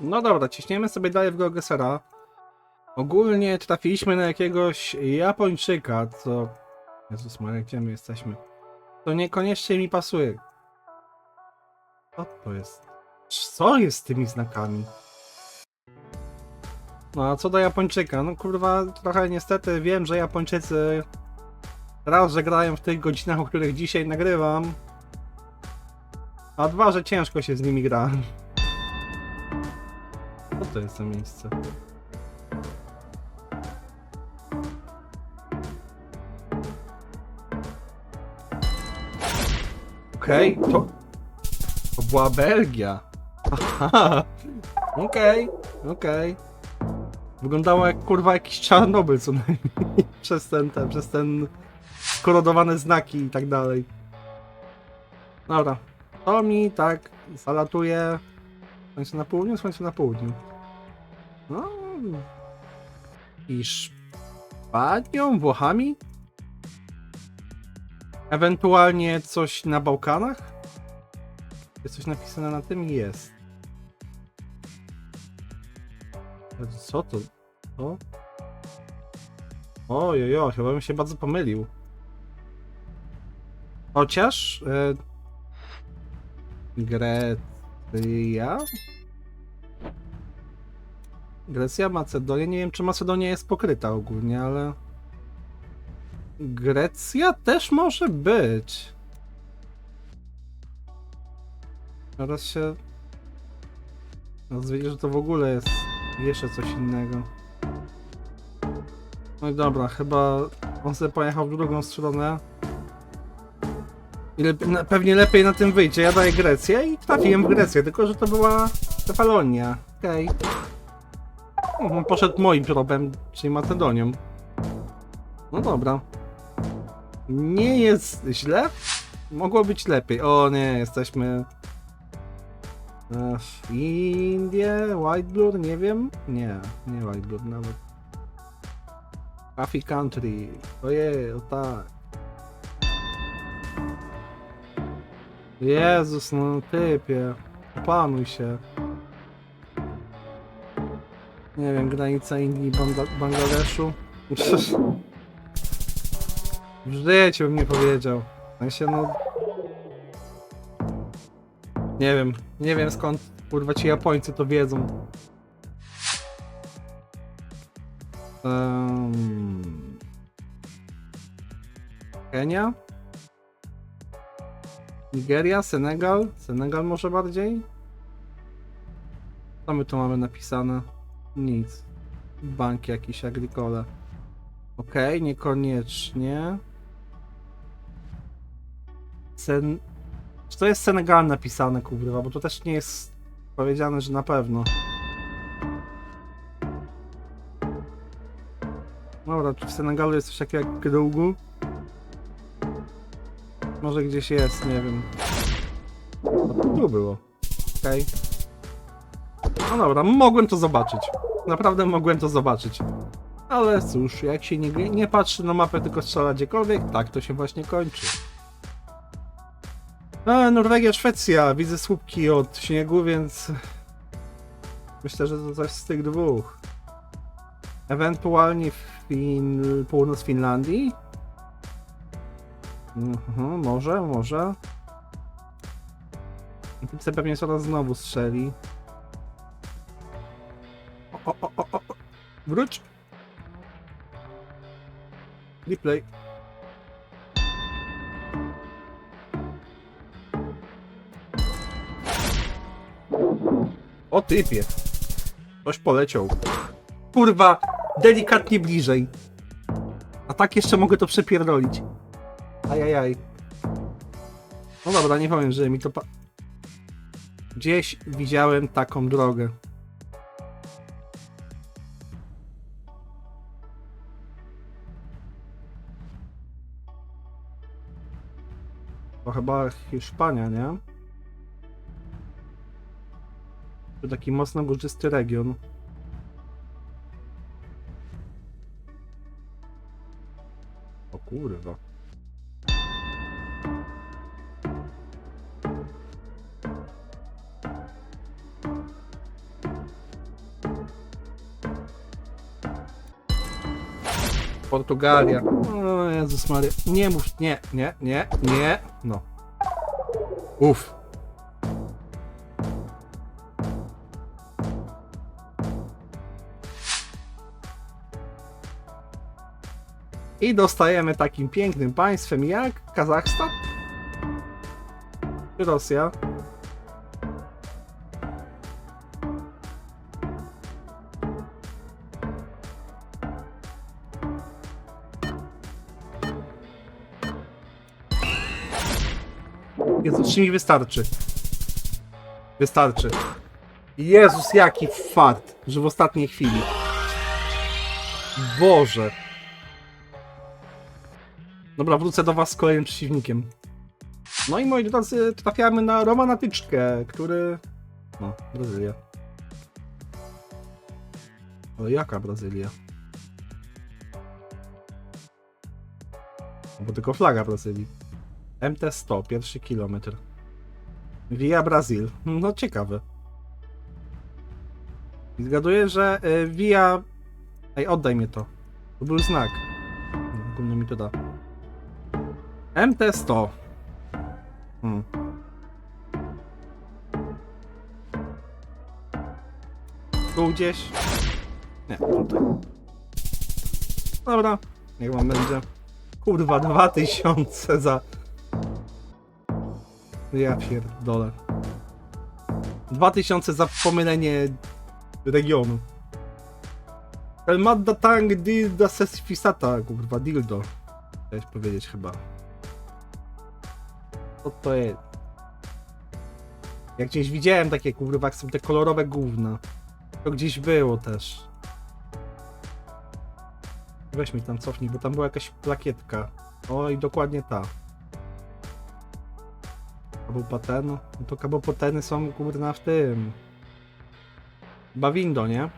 No dobra, ciśniemy sobie dalej w Geogesera. Ogólnie trafiliśmy na jakiegoś Japończyka, co... Jezus Maria, gdzie my jesteśmy? To niekoniecznie mi pasuje. Co to jest? Co jest z tymi znakami? No a co do Japończyka? No kurwa, trochę niestety wiem, że Japończycy raz, że grają w tych godzinach, o których dzisiaj nagrywam, a dwa, że ciężko się z nimi gra. To jest za miejsce? Okej, to... To była Belgia. Aha, okej, okej. Wyglądało jak kurwa jakiś Czarnobyl co najmniej. przez ten, ten, przez ten skorodowane znaki i tak dalej. Dobra. To mi tak zalatuje. Słońce na południu, słońce na południu. No. Hiszpanią, Włochami? Ewentualnie coś na Bałkanach? Jest coś napisane na tym? Jest. Co to? O? Ojojo, chyba bym się bardzo pomylił. Chociaż... E... Grecja? Grecja, Macedonia. Nie wiem, czy Macedonia jest pokryta ogólnie, ale. Grecja też może być. Teraz się. Widzę, że to w ogóle jest jeszcze coś innego. No i dobra, chyba on sobie pojechał w drugą stronę. I lepiej, na, pewnie lepiej na tym wyjdzie. Ja daję Grecję i trafiłem w Grecję, tylko że to była Kefalonia. Okej. Okay. Poszedł moim tropem, czyli Macedonią. No dobra. Nie jest źle. Mogło być lepiej. O nie, jesteśmy... Ech, Indie, White Blur, nie wiem. Nie, nie White Blur nawet. Coffee Country. Ojej, o tak. Jezus, no typie. Opanuj się. Nie wiem, granica Indii i Bangla- Bangladeszu. W życiu bym nie powiedział. W no... Nie wiem, nie wiem skąd kurwa ci Japońcy to wiedzą. Um... Kenia? Nigeria? Senegal? Senegal może bardziej? Co my tu mamy napisane? Nic. Bank jakiś, agricole. Okej, niekoniecznie. Sen... Czy to jest Senegal napisane, kurwa? Bo to też nie jest powiedziane, że na pewno. Dobra, czy w Senegalu jest coś takiego jak Gdougu? Może gdzieś jest, nie wiem. No, tu było. Okej. No dobra, mogłem to zobaczyć. Naprawdę mogłem to zobaczyć. Ale cóż, jak się nie, nie patrzy na mapę, tylko strzela gdziekolwiek, tak to się właśnie kończy. A, Norwegia, Szwecja. Widzę słupki od śniegu, więc... Myślę, że to coś z tych dwóch. Ewentualnie fin... północ Finlandii? Mhm, może, może. Widzę pewnie zaraz znowu strzeli. O, o, o, o. Wróć! Replay. O typie. Ktoś poleciał. Kurwa, delikatnie bliżej. A tak jeszcze mogę to przepierdolić. Ajajaj. No dobra, nie powiem, że mi to pa... Gdzieś widziałem taką drogę. chyba Hiszpania, nie? To taki mocno górzysty region. O kurwa. Portugalia. Jezus Maria. Nie mów, nie, nie, nie, nie. No. Uff. I dostajemy takim pięknym państwem jak Kazachstan? Czy Rosja? Jezu, czy mi wystarczy? Wystarczy. Jezus, jaki fart, że w ostatniej chwili. Boże. Dobra, wrócę do was z kolejnym przeciwnikiem. No i moi drodzy, trafiamy na Romanatyczkę, który... No, Brazylia. Ale jaka Brazylia? Bo tylko flaga Brazylii. MT-100, pierwszy kilometr. Via Brazil. No ciekawe. I zgaduję, że y, Via... Ej, oddaj mi to. To był znak. Gówno mi to da. MT-100. Hmm. Tu gdzieś? Nie, tutaj. Dobra, niech wam będzie. Kurwa, 2000 za... Ja pierdolę. 2000 za pomylenie regionu. El Madda Tang Dilda Sesfisata, kurwa, dildo. Chciałeś powiedzieć chyba. Co to jest? Jak gdzieś widziałem takie kurwa, jak są te kolorowe gówna. To gdzieś było też. Weź mi tam cofnij, bo tam była jakaś plakietka. O i dokładnie ta. Kabopateny? No to kabopateny są kurna w tym. Bawindo, nie?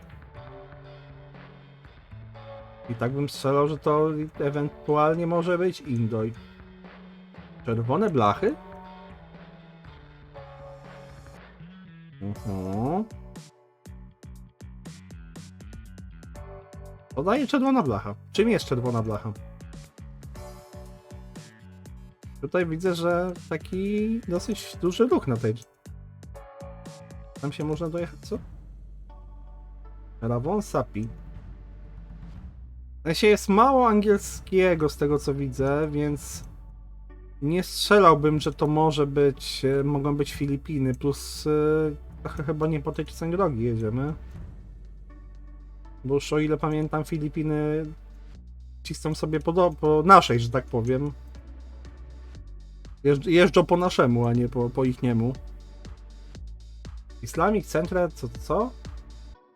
I tak bym strzelał, że to ewentualnie może być Indoj. Czerwone blachy? Mhm. To daje czerwona blacha. Czym jest czerwona blacha? Tutaj widzę, że taki dosyć duży ruch na tej. Tam się można dojechać, co? Rawon Sapi. Sensie jest mało angielskiego z tego co widzę, więc nie strzelałbym, że to może być, e, mogą być Filipiny, plus trochę chyba nie po tej drogi jedziemy. Bo już o ile pamiętam, Filipiny cisną sobie po, do, po naszej, że tak powiem. Jeżdż, jeżdżą po naszemu, a nie po, po ich niemu. Islamic Centre, co, co?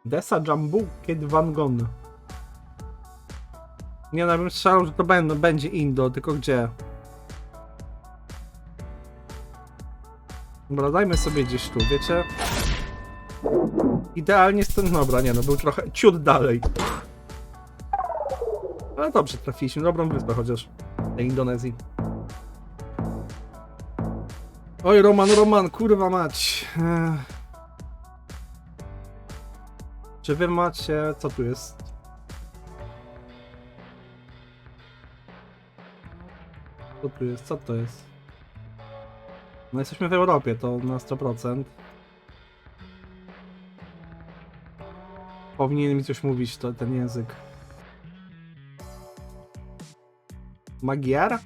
Desa Jambu Kid Van Gon. Nie, no bym strzelał, że to będą, będzie Indo, tylko gdzie? Dobra, dajmy sobie gdzieś tu, wiecie? Idealnie stąd, dobra, nie no, był trochę ciut dalej. Ale dobrze, trafiliśmy, dobrą wyspę chociaż. Tej Indonezji. Oj, Roman, Roman, kurwa mać. Ech. Czy wy macie... co tu jest? Co tu jest? Co to jest? No jesteśmy w Europie, to na 100%. Powinien mi coś mówić to, ten język. Magyar?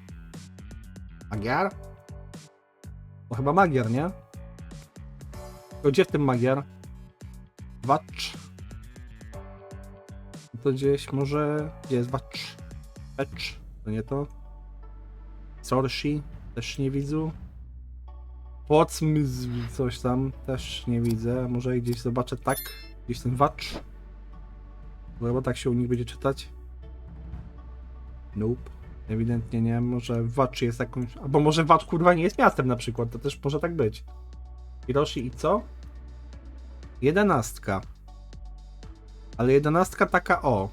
Magyar? Chyba Magyar, nie? To gdzie w tym Magyar? Wacz? To gdzieś może... Gdzie jest Wacz? Ecz? To nie to? Sorshi? Też nie widzę. Płocmz, coś tam, też nie widzę. Może gdzieś zobaczę tak, gdzieś ten wacz. Bo chyba tak się u nich będzie czytać. Nope. Ewidentnie nie. Może wacz jest jakąś... Albo może wacz kurwa nie jest miastem na przykład, to też może tak być. Hiroshi i co? Jedenastka. Ale jedenastka taka o.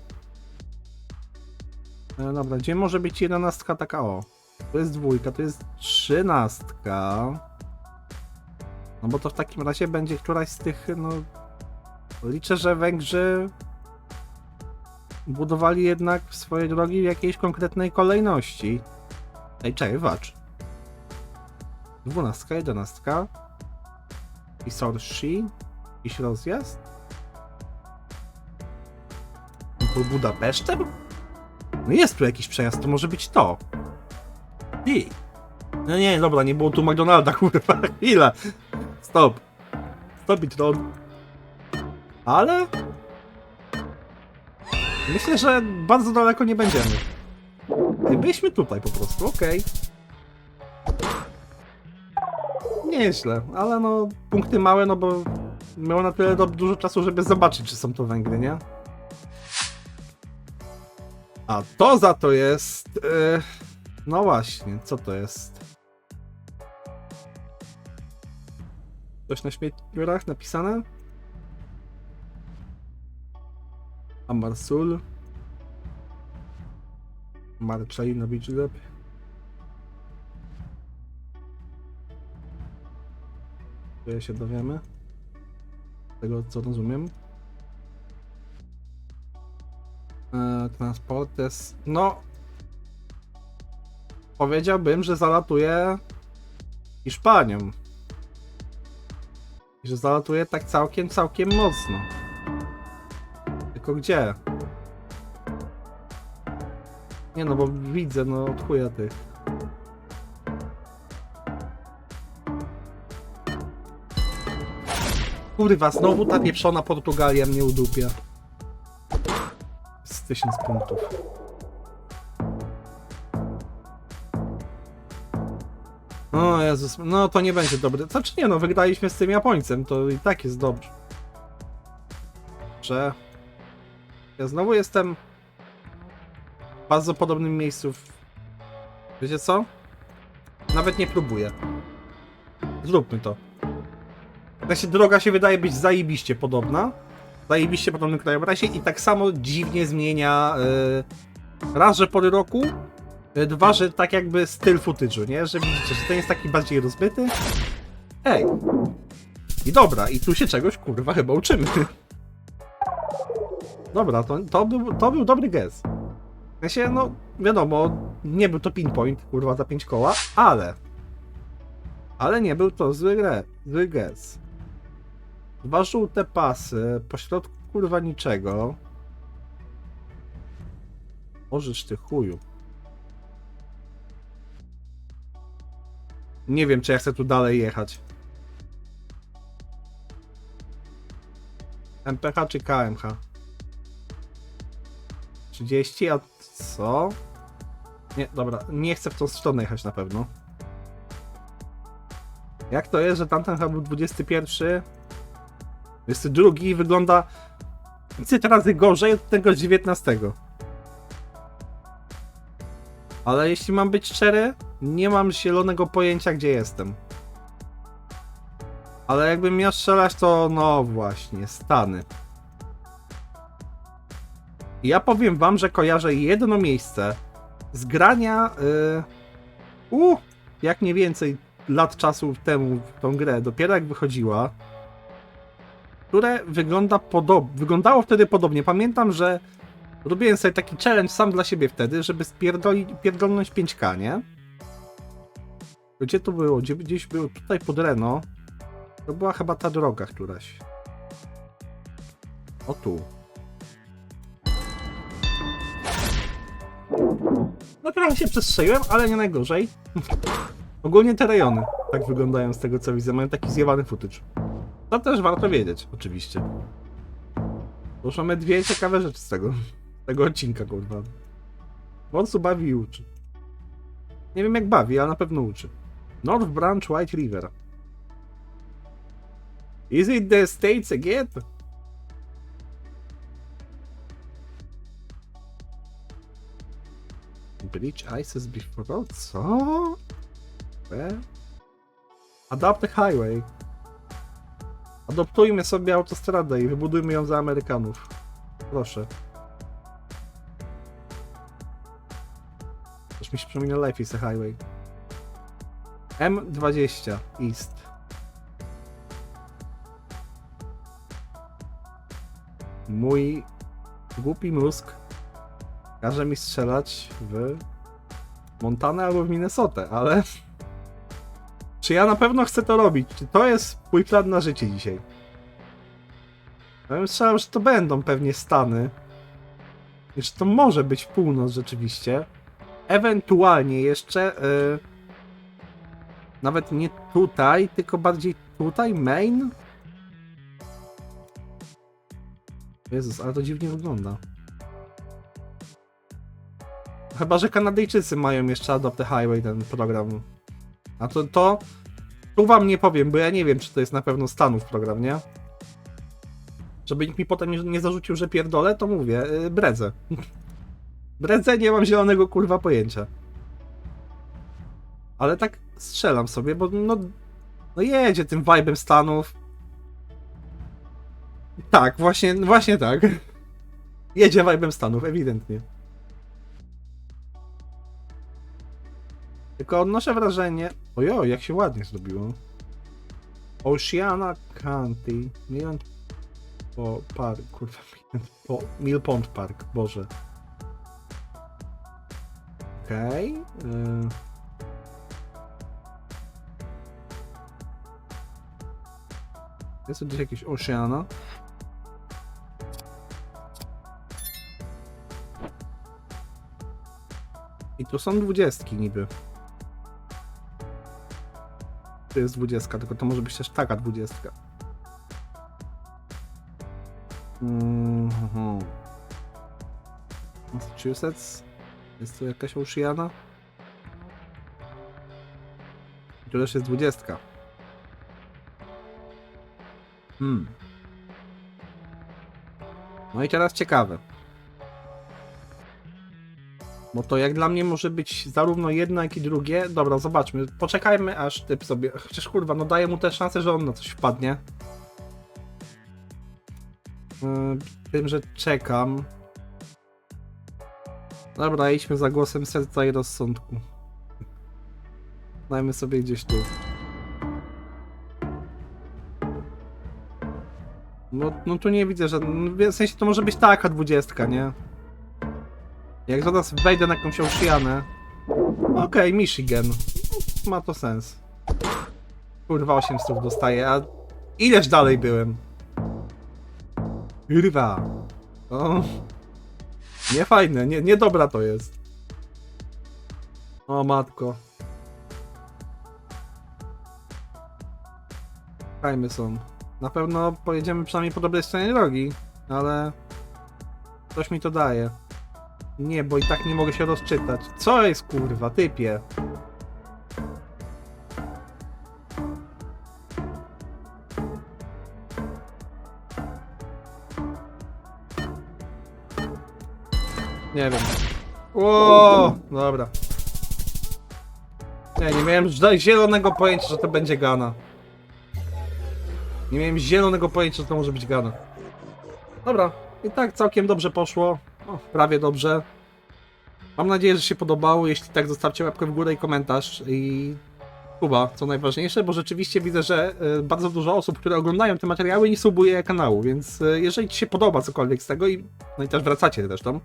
E, dobra, gdzie może być jedenastka taka o? To jest dwójka, to jest trzynastka. No bo to w takim razie będzie któraś z tych, no... Liczę, że Węgrzy... budowali jednak swoje drogi w jakiejś konkretnej kolejności. Ej, czekaj, wacz. Dwunastka, jedenastka. I Sorshi. Jakiś rozjazd? Pod Budapesztem? No jest tu jakiś przejazd, to może być to. I. No nie, dobra, nie było tu McDonalda, kurwa, chwila. Stop. Stop it, Ron. Ale... Myślę, że bardzo daleko nie będziemy. Byliśmy tutaj po prostu, okej. Nieźle, ale no punkty małe, no bo miało na tyle dużo czasu, żeby zobaczyć, czy są to Węgry, nie? A to za to jest... e, no właśnie, co to jest? Coś na śmieciurach napisane? Amarsul. Marczeli na Bidżlep. Tyle się dowiemy. Z tego co rozumiem. E, transportes. No. Powiedziałbym, że zalatuje Hiszpanią. I że zalatuje tak całkiem, całkiem mocno. Tylko gdzie? Nie no, bo widzę, no od chuja tych. Kurwa, znowu ta pieprzona Portugalia mnie udupia. Z tysiąc punktów. O Jezus, no to nie będzie dobre. Znaczy nie no, wygraliśmy z tym Japońcem, to i tak jest dobrze. Że... Ja znowu jestem w bardzo podobnym miejscu. w- Wiecie co? Nawet nie próbuję. Zróbmy to. Ta się droga się wydaje być zajebiście podobna. Zajebiście podobnym krajobrazie i tak samo dziwnie zmienia yy, raz, że pory roku, yy, dwa, że tak jakby styl footage'u, nie? Że widzicie, że ten jest taki bardziej rozmyty. Ej! I dobra, i tu się czegoś kurwa chyba uczymy. Dobra, to, to, był, to był dobry gest. W sensie, no, wiadomo, nie był to pinpoint, kurwa, za 5 koła, ale... Ale nie był to zły, gre, zły gest. Dwa żółte pasy, pośrodku kurwa niczego. Możesz ty chuju. Nie wiem, czy ja chcę tu dalej jechać. MPH czy KMH? 30, a co? Nie, dobra, nie chcę w tą stronę jechać na pewno. Jak to jest, że tamten chyba był 21? 22 i wygląda 500 razy gorzej od tego 19. Ale jeśli mam być szczery, nie mam zielonego pojęcia, gdzie jestem. Ale jakbym miał strzelać, to no właśnie, Stany. Ja powiem wam, że kojarzę jedno miejsce z grania. Yy, u, jak nie więcej lat czasu temu w tą grę, dopiero jak wychodziła, które wygląda podob wyglądało wtedy podobnie. Pamiętam, że robiłem sobie taki challenge sam dla siebie wtedy, żeby spierdoli- pierdolnąć 5K, nie? Gdzie to było? Gdzie, gdzieś było tutaj pod Reno. To była chyba ta droga któraś. O tu. No trochę się przestrzeliłem, ale nie najgorzej. Ogólnie te rejony tak wyglądają z tego co widzę. Mają taki zjewany footage. To też warto wiedzieć, oczywiście. Mamy dwie ciekawe rzeczy z tego, z tego odcinka, kurwa. Monsu bawi i uczy. Nie wiem jak bawi, ale na pewno uczy. North Branch White River. Is it the States again? Bridge Ices before... Co? E? Adapt the highway. Adoptujmy sobie autostradę i wybudujmy ją za Amerykanów. Proszę. Coś mi się przypomina Life is a Highway. M20 East. Mój głupi mózg każe mi strzelać w Montanę albo w Minnesotę, ale czy ja na pewno chcę to robić? Czy to jest mój plan na życie dzisiaj? Ja bym strzelał, że to będą pewnie Stany. I to może być północ rzeczywiście. Ewentualnie jeszcze y, nawet nie tutaj, tylko bardziej tutaj, Maine. Jezus, ale to dziwnie wygląda. Chyba, że Kanadyjczycy mają jeszcze Adopt the Highway, ten program. A to, to tu wam nie powiem, bo ja nie wiem, czy to jest na pewno Stanów program, nie? Żeby nikt mi potem nie, nie zarzucił, że pierdolę, to mówię, yy, bredzę. bredzę, nie mam zielonego kurwa pojęcia. Ale tak strzelam sobie, bo no, no jedzie tym vibe'em Stanów. Tak, właśnie, właśnie tak. Jedzie vibe'em Stanów, ewidentnie. Tylko odnoszę wrażenie... Ojo, jak się ładnie zrobiło. Oceana County. Mill po Park, kurwa, po Mill Pond Park, Boże. Okej. y. Jest tu gdzieś jakieś Oceana. I tu są dwudziestki niby. To jest dwudziestka, tylko to może być też taka dwudziestka. Mhm. Massachusetts? Jest tu jakaś Oceana? I tu też jest dwudziestka. Hmm. No i teraz ciekawe. Bo to jak dla mnie może być zarówno jedno, jak i drugie. Dobra, zobaczmy. Poczekajmy, aż typ sobie. Chociaż kurwa, no daję mu też szansę, że on na coś wpadnie. Yy, Tym, że czekam. Dobra, idźmy za głosem serca i rozsądku. Dajmy sobie gdzieś tu. No, no tu nie widzę, no, W sensie to może być taka dwudziestka, nie? Jak zaraz wejdę na jakąś Oceanę. Okej, Michigan. Ma to sens. Kurwa, 8 stów dostaję, a ileż dalej byłem? Kurwa. O. Nie fajne, nie, nie dobra to jest. O matko. Fajmy są. Na pewno pojedziemy przynajmniej po dobrej stronie drogi, ale coś mi to daje. Nie, bo i tak nie mogę się rozczytać. Co jest kurwa, typie? Nie wiem. O, dobra. Nie, nie miałem zielonego pojęcia, że to będzie Gana. Nie miałem zielonego pojęcia, że to może być Gana. Dobra, i tak całkiem dobrze poszło. O, prawie dobrze. Mam nadzieję, że się podobało. Jeśli tak, zostawcie łapkę w górę i komentarz. I Kuba, co najważniejsze, bo rzeczywiście widzę, że y, bardzo dużo osób, które oglądają te materiały, nie subuje kanału, więc y, jeżeli Ci się podoba cokolwiek z tego i no i też wracacie zresztą,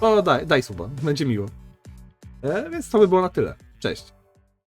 to daj, daj suba, będzie miło. E, więc to by było na tyle. Cześć.